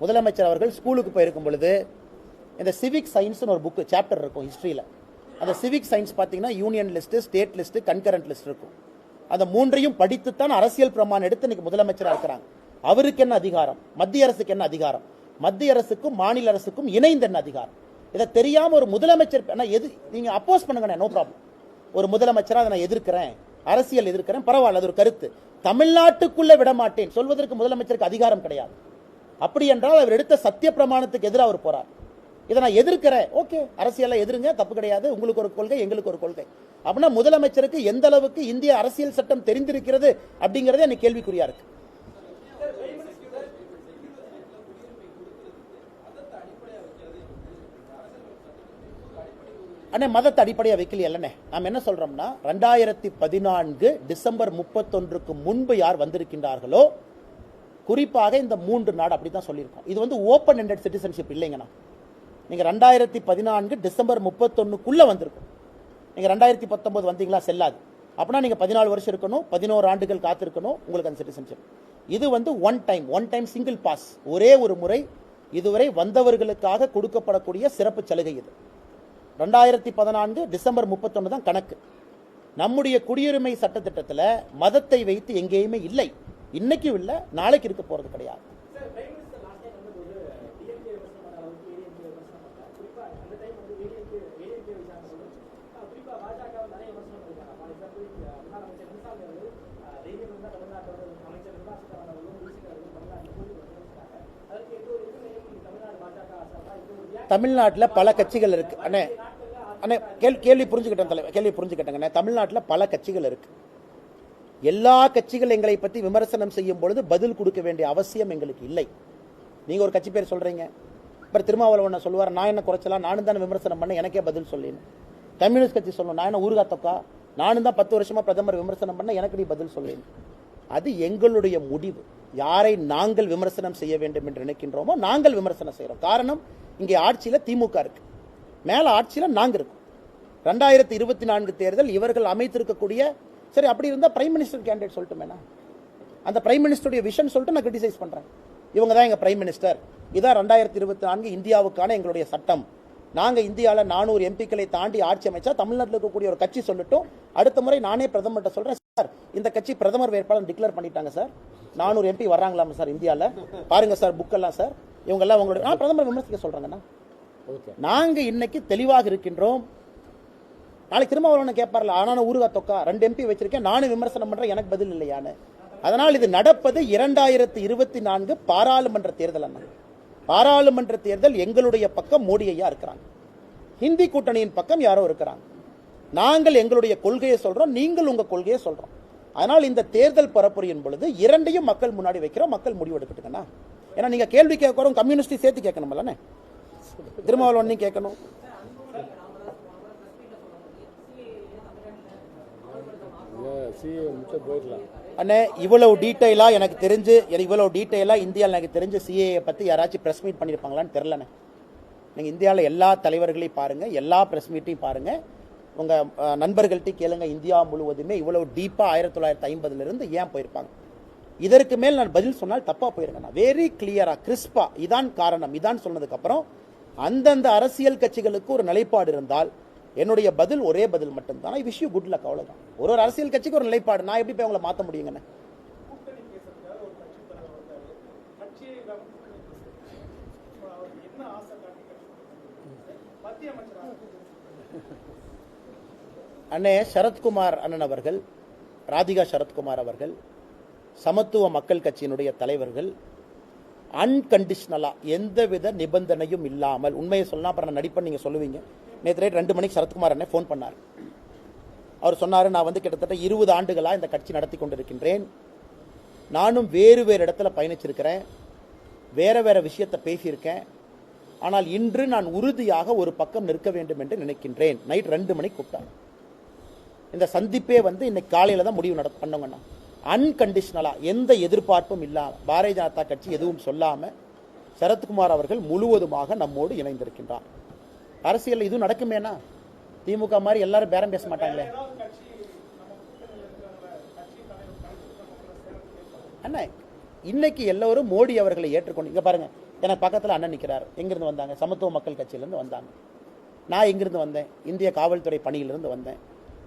முதலமைச்சர் அவர்கள் ஸ்கூலுக்கு போயிருக்கும் பொழுது இந்த சிவிக் சயின்ஸ்னு ஒரு புக்கு சாப்டர் இருக்கும் ஹிஸ்ட்ரியில் அந்த சிவிக் சயின்ஸ் பார்த்தீங்கன்னா union list state list concurrent list இருக்கும். அந்த மூன்றையும் படித்துத்தான் அரசியல் பிரமாணம் எடுத்து இன்னைக்கு முதலமைச்சராக இருக்கிறாங்க. அவருக்கு என்ன அதிகாரம்? மத்திய அரசுக்கு என்ன அதிகாரம்? மத்திய அரசுக்கும் மாநில அரசுக்கும் இணைந்த என்ன அதிகாரம்? இதை தெரியாமல் ஒரு முதலமைச்சர் ஆனா எது நீங்கள் அப்போஸ் பண்ணுங்க நோ ப்ராப்ளம் ஒரு முதலமைச்சராக அதை நான் எதிர்க்கிறேன். அரசியல் எதிர்க்கிறேன். பரவாயில்ல அது ஒரு கருத்து. தமிழ்நாட்டுக்குள்ளே விட மாட்டேன். சொல்வதற்கு முதலமைச்சருக்கு அதிகாரம் கிடையாது. அப்படி என்றால் அவர் எடுத்த சத்திய பிரமாணத்துக்கு எதிராக அவர் போறார். இதை நான் எதிர்க்கிறேன். ஓகே அரசியலை எதிருங்க தப்பு கிடையாது. உங்களுக்கு ஒரு கொள்கை எங்களுக்கு ஒரு கொள்கை. அப்படின்னா முதலமைச்சருக்கு எந்த அளவுக்கு இந்திய அரசியல் சட்டம் தெரிந்திருக்கிறது அப்படிங்கிறதே எனக்கு கேள்விக்குறியா இருக்கு. அண்ணே மதத்தை அடிப்படையாக வைக்கல இல்லைண்ணே? நாம் என்ன சொல்கிறோம்னா ரெண்டாயிரத்தி பதினான்கு டிசம்பர் முப்பத்தொன்றுக்கு முன்பு யார் வந்திருக்கின்றார்களோ குறிப்பாக இந்த மூன்று நாடு அப்படி தான் சொல்லியிருக்கோம். இது வந்து ஓப்பன் எண்டட் சிட்டிசன்ஷிப் இல்லைங்கண்ணா. நீங்கள் ரெண்டாயிரத்தி பதினான்கு டிசம்பர் முப்பத்தொன்னுக்குள்ளே வந்திருக்கும். நீங்கள் ரெண்டாயிரத்தி பத்தொம்போது வந்தீங்களா? செல்லாது. அப்படின்னா நீங்கள் பதினாலு வருஷம் இருக்கணும் பதினோரு ஆண்டுகள் காத்திருக்கணும் உங்களுக்கு அந்த சிட்டிசன்ஷிப் இது வந்து one time one time single pass ஒரே ஒரு முறை இதுவரை வந்தவர்களுக்காக கொடுக்கப்படக்கூடிய சிறப்பு சலுகை இது. ரெண்டாயிரத்தி பதினான்கு டிசம்பர் முப்பத்தொன்று தான் கணக்கு. நம்முடைய குடியுரிமை சட்டத்திட்டத்தில் மதத்தை வைத்து எங்கேயுமே இல்லை. இன்னைக்கும் இல்லை நாளைக்கு இருக்க போகிறது கிடையாது sir prime minister last time வந்தபோது டிஎம்கே விமர்சனம் பண்ண அளவுக்கு ஏடிஎம்கே விமர்சனம் பண்ணல குறிப்பா அந்த டைம் வந்து ஏடிஎம்கே ஏடிஎம்கே விசாரணை குறிப்பா பாஜக நிறைய விமர்சனம் பண்ணிருக்காங்க ஃபார் எக்ஸாம்பிள் முன்னாள் அமைச்சர் நிசாமி அவர்கள் ரயில்வே இருந்தா தமிழ்நாட்டோட அமைச்சர் நிர்மலா சீதாராமன் அவர்களும் முடிச்சுட்டு அவர்களும் தமிழ்நாட்டில் போய் விமர்சித்தாங்க அதற்கு எந்த ஒரு எதிர்மையும் தமிழ்நாடு பாஜக சார்பா எந்த ஒரு reaction தமிழ்நாட்டில் பல கட்சிகள் இருக்கு. அண்ணே அண்ணே கேள்வி கேள்வி புரிஞ்சுக்கிட்டேன் தலைவர் கேள்வி புரிஞ்சுக்கிட்டேங்கண்ணே தமிழ்நாட்டில் பல கட்சிகள் இருக்கு. எல்லா கட்சிகள் எங்களை பற்றி விமர்சனம் செய்யும் பொழுது பதில் கொடுக்க வேண்டிய அவசியம் எங்களுக்கு இல்லை. நீங்கள் ஒரு கட்சி பேர் சொல்கிறீங்க அப்புறம் திருமாவளவன் சொல்லுவார் நான் என்ன குறைச்சலாம் நானும் தானே விமர்சனம் பண்ண எனக்கே பதில் சொல்லினேன். கம்யூனிஸ்ட் கட்சி சொல்லணும். நான் என்ன ஊருகா தொக்கா நானும் தான் பத்து வருஷமாக பிரதமர் விமர்சனம் பண்ண எனக்கு நீ பதில் சொல்லினேன். அது எங்களுடைய முடிவு. யாரை நாங்கள் விமர்சனம் செய்ய வேண்டும் என்று நினைக்கின்றோமோ நாங்கள் விமர்சனம் செய்கிறோம். காரணம் இங்கே ஆட்சியில திமுக இருக்கு. மேல ஆட்சியில நாங்கள் இருக்கோம். ரெண்டாயிரத்தி இருபத்தி நான்கு தேர்தல் இவர்கள் அமைத்திருக்கக்கூடிய சரி அப்படி இருந்தால் பிரைம் மினிஸ்டர் கேண்டிடேட் சொல்லட்டுமேனா அந்த பிரைம் மினிஸ்டருடைய விஷன் சொல்லிட்டு நான் கிரிட்டிசைஸ் பண்றேன். இவங்க தான் எங்க பிரைம் மினிஸ்டர் இதான் ரெண்டாயிரத்தி இருபத்தி நான்கு இந்தியாவுக்கான எங்களுடைய சட்டம். நாங்கள் இந்தியாவில் நானூறு எம்பிக்களை தாண்டி ஆட்சி அமைச்சா தமிழ்நாட்டில் இருக்கக்கூடிய ஒரு கட்சி சொல்லட்டும் அடுத்த முறை நானே பிரதமர்கிட்ட சொல்கிறேன் சார் இந்த கட்சி பிரதமர் வேட்பாளர் டிக்ளேர் பண்ணிட்டாங்க சார். நானூறு எம்பி வர்றாங்களாமா சார் இந்தியாவில் பாருங்க சார் புக்கெல்லாம் சார். இவங்க எல்லாம் உங்களுடைய நான் பிரதமர் விமர்சிக்க சொல்றேங்கண்ணா. நாங்க இன்னைக்கு தெளிவாக இருக்கின்றோம். நாளைக்கு திருமாவளவன் கேட்பார்ல ஆனா ஊருகா தொக்கா? ரெண்டு எம்பி வச்சிருக்கேன். நானும் விமர்சனம் பண்றேன். எனக்கு பதில் இல்லையான்னு அதனால் இது நடப்பது இரண்டாயிரத்தி இருபத்தி நான்கு பாராளுமன்ற தேர்தல் அண்ணா. பாராளுமன்ற தேர்தல் எங்களுடைய பக்கம் மோடி ஐயா இருக்கிறாங்க. ஹிந்தி கூட்டணியின் பக்கம் யாரோ இருக்கிறாங்க. நாங்கள் எங்களுடைய கொள்கையை சொல்றோம் நீங்கள் உங்கள் கொள்கையை சொல்றோம். அதனால் இந்த தேர்தல் பரப்புரையின் பொழுது இரண்டையும் மக்கள் முன்னாடி வைக்கிறோம் மக்கள் முடிவெடுக்கட்டுங்கண்ணா ஏன்னா நீங்க கேள்வி கேட்குறோம் கம்யூனிஸ்டையும் சேர்த்து கேட்கணும்லண்ணே. திருமாவளவன் கேட்கணும். சிஏ முட்டை அண்ணே இவ்வளவு டீட்டெயிலா எனக்கு தெரிஞ்சு எனக்கு இவ்வளவு டீட்டெயிலா இந்தியாவில் எனக்கு தெரிஞ்சு சிஏஏ பத்தி யாராச்சும் பிரஸ் மீட் பண்ணியிருப்பாங்களான்னு தெரிலண்ணே நீங்க இந்தியாவில் எல்லா தலைவர்களையும் பாருங்க எல்லா பிரஸ் மீட்டையும் பாருங்க. உங்கள் அஹ், நண்பர்கள்ட்ட கேளுங்க இந்தியா முழுவதுமே இவ்வளவு டீப்பாக ஆயிரத்தி தொள்ளாயிரத்தி ஐம்பதுலேருந்து ஏன் போயிருப்பாங்க? இதற்கு மேல் நான் பதில் சொன்னால் தப்பாக போயிருக்கேன் நான் வெரி கிளியராக கிறிஸ்பா இதான் காரணம் இதான் சொன்னதுக்கப்புறம் அந்தந்த அரசியல் கட்சிகளுக்கு ஒரு நிலைப்பாடு இருந்தால் என்னுடைய பதில் ஒரே பதில் மட்டும்தான். I wish you good luck அவ்வளோதான் ஒரு ஒரு அரசியல் கட்சிக்கு ஒரு நிலைப்பாடு. நான் எப்படி போய் அவங்களை மாற்ற முடியுங்கண்ணே இப்போ மத்திய அமைச்சராக அண்ணே சரத்குமார் அண்ணன் அவர்கள் ராதிகா சரத்குமார் அவர்கள் சமத்துவ மக்கள் கட்சியினுடைய தலைவர்கள் அன்கண்டிஷ்னலாக எந்தவித நிபந்தனையும் இல்லாமல் உண்மையை சொன்னால் அப்புறம் நான் நடிப்பேன் நீங்கள் சொல்லுவீங்க. நேற்று நைட் ரெண்டு மணிக்கு சரத்குமார் அண்ணன் ஃபோன் பண்ணார். அவர் சொன்னார் நான் வந்து கிட்டத்தட்ட இருபது ஆண்டுகளாக இந்த கட்சி நடத்தி கொண்டிருக்கின்றேன். நானும் வேறு வேறு இடத்துல பயணிச்சிருக்கிறேன். வேற வேறு விஷயத்தை பேசியிருக்கேன். ஆனால் இன்று நான் உறுதியாக ஒரு பக்கம் நிற்க வேண்டும் என்று நினைக்கின்றேன். நைட் ரெண்டு மணிக்கு கூப்பிட்டார். இந்த சந்திப்பே வந்து இன்னைக்கு காலையில தான் முடிவு நட பண்ணுங்கண்ணா அன்கண்டிஷனலா எந்த எதிர்பார்ப்பும் இல்லாமல் பாரதிய ஜனதா கட்சி எதுவும் சொல்லாம சரத்குமார் அவர்கள் முழுவதுமாக நம்மோடு இணைந்திருக்கின்றார். அரசியல் இதுவும் நடக்குமேனா திமுக மாதிரி எல்லாரும் பேரம் பேச மாட்டாங்களே? அண்ணா இன்னைக்கு எல்லோரும் மோடி அவர்களை ஏற்றுக்கொண்டு இங்க பாருங்க எனக்கு பக்கத்துல அண்ணன் நிற்கிறார் எங்கிருந்து வந்தாங்க? சமத்துவ மக்கள் கட்சியிலேருந்து வந்தாங்க. நான் எங்கிருந்து வந்தேன்? இந்திய காவல்துறை பணியிலிருந்து வந்தேன்.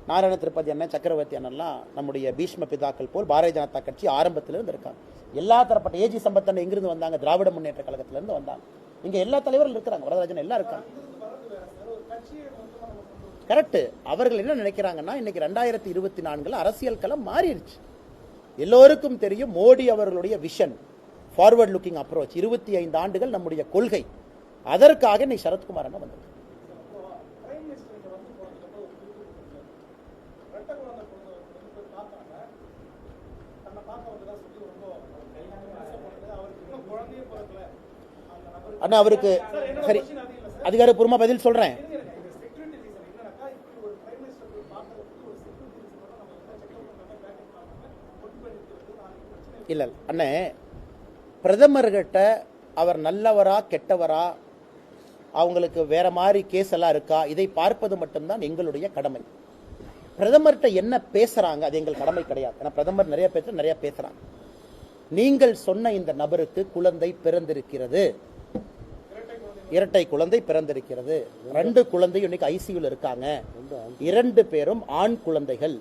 நாராயண திருப்பதி அண்ணன் சக்கரவர்த்தி அண்ணன்லாம் நம்முடைய பீஷ்ம பிதாக்கள் போல் பாரதிய ஜனதா கட்சி ஆரம்பத்திலிருந்து இருக்காங்க. எல்லா தரப்பட்ட ஏஜி சம்பத்தன் எங்கிருந்து வந்தாங்க? திராவிட முன்னேற்ற கழகத்திலிருந்து வந்தாங்க. இங்கே எல்லா தலைவர்கள் இருக்கிறாங்க. வரதராஜன் எல்லாம் இருக்காங்க. கரெக்டு அவர்கள் என்ன நினைக்கிறாங்கன்னா இன்னைக்கு ரெண்டாயிரத்தி இருபத்தி நான்குல அரசியல் களம் மாறிடுச்சு. எல்லோருக்கும் தெரியும் மோடி அவர்களுடைய விஷன் ஃபார்வர்ட் லுக்கிங் அப்ரோச் இருபத்தி ஐந்து ஆண்டுகள் நம்முடைய கொள்கை. அதற்காக இன்னைக்கு சரத்குமார் என்ன வந்திருக்கு பிரைம் மினிஸ்டர் இங்க வந்து போனதுக்கு அப்புறம் ஒரு ட்வீட் கொடுத்தாரு. ரெட்டை குழந்தை பிறந்தவர் வந்து போய் பார்த்தாங்க. தன்னை பார்க்க வந்ததா சொல்லி ரொம்ப வருத்தப்பட்டு, அவருக்கு இன்னும் குழந்தையே பிறக்கல. அந்த நபருக்கு- அண்ணா அவருக்கு சார், என்னோட சரி question அது இல்ல சார். அதிகாரப்பூர்வமா பதில் சொல்றேன் இருங்க, இருங்க. இது security reason. என்னன்னாக்கா, இப்படி ஒரு prime minister போய் பார்த்ததுக்கு ஒரு security reason மட்டும் நம்ம எந்த check up பண்ணாம, back up அண்ணா அவருக்கு சரி அதிகாரப்பூர்வமாக பதில் சொல்கிறேன் இல்லை அண்ணே பிரதமர்கிட்ட அவர் நல்லவரா கெட்டவரா அவங்களுக்கு வேற மாதிரி கேஸ் எல்லாம் இருக்கா இதை பார்ப்பது மட்டும்தான் எங்களுடைய கடமை. பிரதமர்கிட்ட என்ன பேசுறாங்க அது எங்கள் கடமை கிடையாது. ஏன்னா பிரதமர் நிறைய பேச நிறைய பேசுறாங்க. நீங்கள் சொன்ன இந்த நபருக்கு குழந்தை பிறந்திருக்கிறது. இரட்டை குழந்தை பிறந்திருக்கிறது. ரெண்டு குழந்தையும் இன்னைக்கு ஐசியூல இருக்காங்க. இரண்டு பேரும் ஆண் குழந்தைகள்.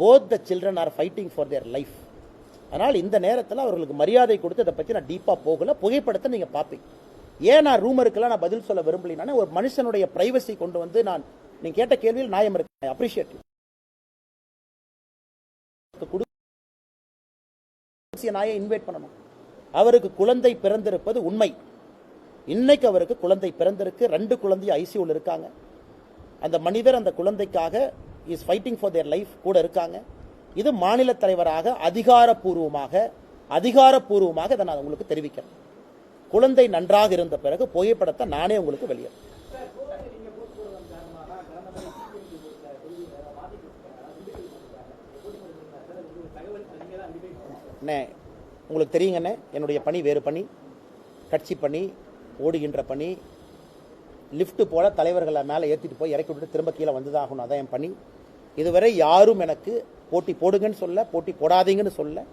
Both the children are fighting for their life அதனால் இந்த நேரத்தில் அவர்களுக்கு மரியாதை கொடுத்து இதை பற்றி நான் டீப்பாக போகல. புகைப்படத்தை நீங்கள் பார்ப்பீங்க. ஏன் நான் ரூமருக்கெல்லாம் நான் பதில் சொல்ல விரும்பலினா ஒரு மனுஷனுடைய ப்ரைவசி கொண்டு வந்து நான் நீங்கள் கேட்ட கேள்வியில் நியாயம் இருக்கு அப்ரிஷியேட் நாயை இன்வைட் பண்ணணும். அவருக்கு குழந்தை பிறந்திருப்பது உண்மை. இன்னைக்கு அவருக்கு குழந்தை பிறந்திருக்கு ரெண்டு குழந்தை ஐசியூவில் இருக்காங்க. அந்த மனிதர் அந்த குழந்தைக்காக is fighting for their life கூட இருக்காங்க. இது மாநில தலைவராக அதிகாரப்பூர்வமாக அதிகாரப்பூர்வமாக இதை நான் உங்களுக்கு தெரிவிக்கிறேன். குழந்தை நன்றாக இருந்த பிறகு புகைப்படத்தை நானே உங்களுக்கு வெளியே உங்களுக்கு தெரியுங்கண்ணே என்னுடைய பணி வேறு பணி கட்சி பணி ஓடுகின்ற பணி லிஃப்ட்டு போல் தலைவர்களை மேலே ஏற்றிட்டு போய் இறக்கி விட்டு திரும்ப கீழே வந்துதாகணும். அதான் என் பணி. இதுவரை யாரும் எனக்கு போட்டி போடுங்கன்னு சொல்ல போட்டி போடாதீங்கன்னு சொல்ல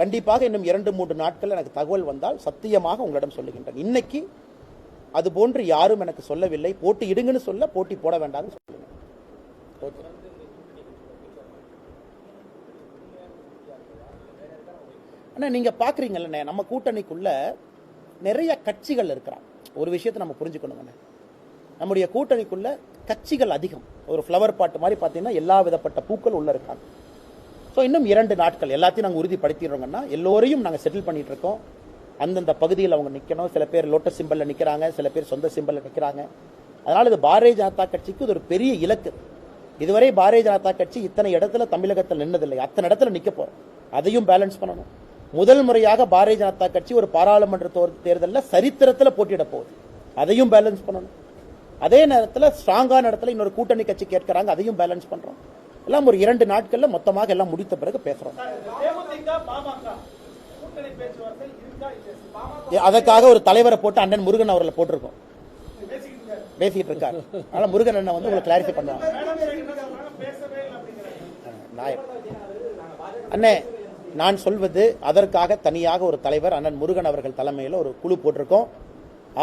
கண்டிப்பாக இன்னும் இரண்டு மூன்று நாட்கள் எனக்கு தகவல் வந்தால் சத்தியமாக உங்களிடம் சொல்லுகின்றேன். இன்னைக்கு அது போன்று யாரும் எனக்கு சொல்லவில்லை. போட்டி இடுங்கன்னு சொல்ல போட்டி போட வேண்டாம்னு சொல்லுங்க ஓகே அண்ணா நீங்கள் பாக்குறீங்கல்லண்ணே நம்ம கூட்டணிக்குள்ளே நிறைய கட்சிகள் இருக்கிறான் ஒரு விஷயத்தை நம்ம புரிஞ்சுக்கணுங்கண்ணே நம்முடைய கூட்டணிக்குள்ள கட்சிகள் அதிகம். ஒரு ஃப்ளவர் பாட்டு மாதிரி பார்த்தீங்கன்னா எல்லா விதப்பட்ட பூக்கள் உள்ள இருக்காங்க. ஸோ இன்னும் இரண்டு நாட்கள் எல்லாத்தையும் நாங்கள் உறுதிப்படுத்திடுறோங்கன்னா எல்லோரையும் நாங்கள் செட்டில் பண்ணிட்டு இருக்கோம் அந்தந்த பகுதியில் அவங்க நிற்கணும் சில பேர் லோட்டஸ் சிம்பலில் நிற்கிறாங்க சில பேர் சொந்த சிம்பலில் நிற்கிறாங்க அதனால் இது பாரதிய ஜனதா கட்சிக்கு இது ஒரு பெரிய இலக்கு. இதுவரை பாரதிய ஜனதா கட்சி இத்தனை இடத்துல தமிழகத்தில் நின்னதில்லை. அத்தனை இடத்துல நிற்க போகிறோம் அதையும் பேலன்ஸ் பண்ணணும். முதல் முறையாக பாரதிய ஜனதா கட்சி ஒரு பாராளுமன்ற தோர்- தேர்தலில் சரித்திரத்தில் போட்டியிட போகுது. அதையும் பேலன்ஸ் பண்ணணும். அதே நேரத்தில் ஸ்ட்ராங்கான இடத்துல இன்னொரு கூட்டணி கட்சி கேட்கறாங்க அதையும் பேலன்ஸ் பண்றோம். எல்லாம் ஒரு இரண்டு நாட்கள்ல மொத்தமாக எல்லாம் முடித்த பிறகு ஏ, அதற்காக ஒரு தலைவரை போட்டு அண்ணன் முருகன் அவர்களை போட்டிருக்கோம். பேசிக்கிட்டு இருக்காரு. அதனால முருகன் அண்ணன் வந்து உங்களுக்கு கிளாரிஃபை பண்ணுவாங்க. நாயம் அண்ணே நான் சொல்வது அதற்காக தனியாக ஒரு தலைவர் அண்ணன் முருகன் அவர்கள் தலைமையில் ஒரு குழு போட்டிருக்கோம்.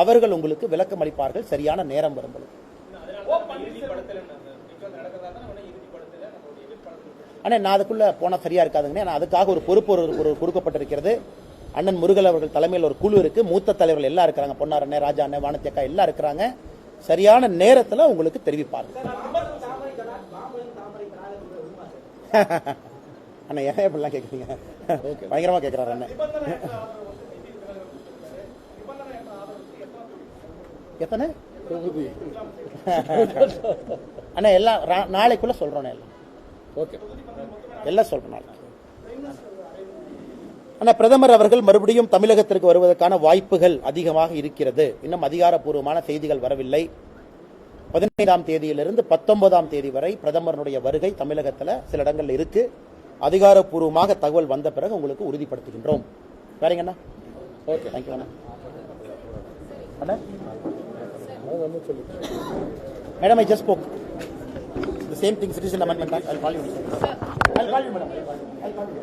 அவர்கள் உங்களுக்கு விளக்கம் அளிப்பார்கள். சரியான நேரம் வரும்போது அண்ணே நான் அதுக்குள்ளே போனால் சரியாக இருக்காதுங்கண்ணே. நான் அதுக்காக ஒரு பொறுப்பு ஒரு ஒரு கொடுக்கப்பட்டிருக்கிறது. அண்ணன் முருகல் அவர்கள் தலைமையில் ஒரு குழு இருக்குது மூத்த தலைவர்கள் எல்லாம் இருக்கிறாங்க. பொன்னார் அண்ணே ராஜா அண்ணே வானத்தியக்கா எல்லாம் இருக்கிறாங்க. சரியான நேரத்தில் உங்களுக்கு தெரிவிப்பார்கள். அண்ணா ஏன் இப்படிலாம் கேட்குறீங்க பயங்கரமா கேட்குறாரு அண்ணன் எத்தனை? தொகுதி. அண்ணா எல்லாம் நாளைக்குள்ள சொல்றோண்ணே எல்லாம். ஓகே எல்லாம் நாளைக்கு. அண்ணா பிரதமர் அவர்கள் மறுபடியும் தமிழகத்திற்கு வருவதற்கான வாய்ப்புகள் அதிகமாக இருக்கிறது. இன்னும் அதிகாரப்பூர்வமான செய்திகள் வரவில்லை. பதினைந்தாம் தேதியிலிருந்து பத்தொன்பதாம் தேதி வரை பிரதமருடைய வருகை தமிழகத்தில் சில இடங்கள்ல இருக்கு. அதிகாரப்பூர்வமாக தகவல் வந்த பிறகு உங்களுக்கு உறுதிப்படுத்துகின்றோம் வேறங்கண்ணா ஓகே தேங்க்யூ அண்ணா அண்ணா Madam, I just spoke. The same thing, citizen amendment, I'll call you. I'll call you, madam. I'll call you.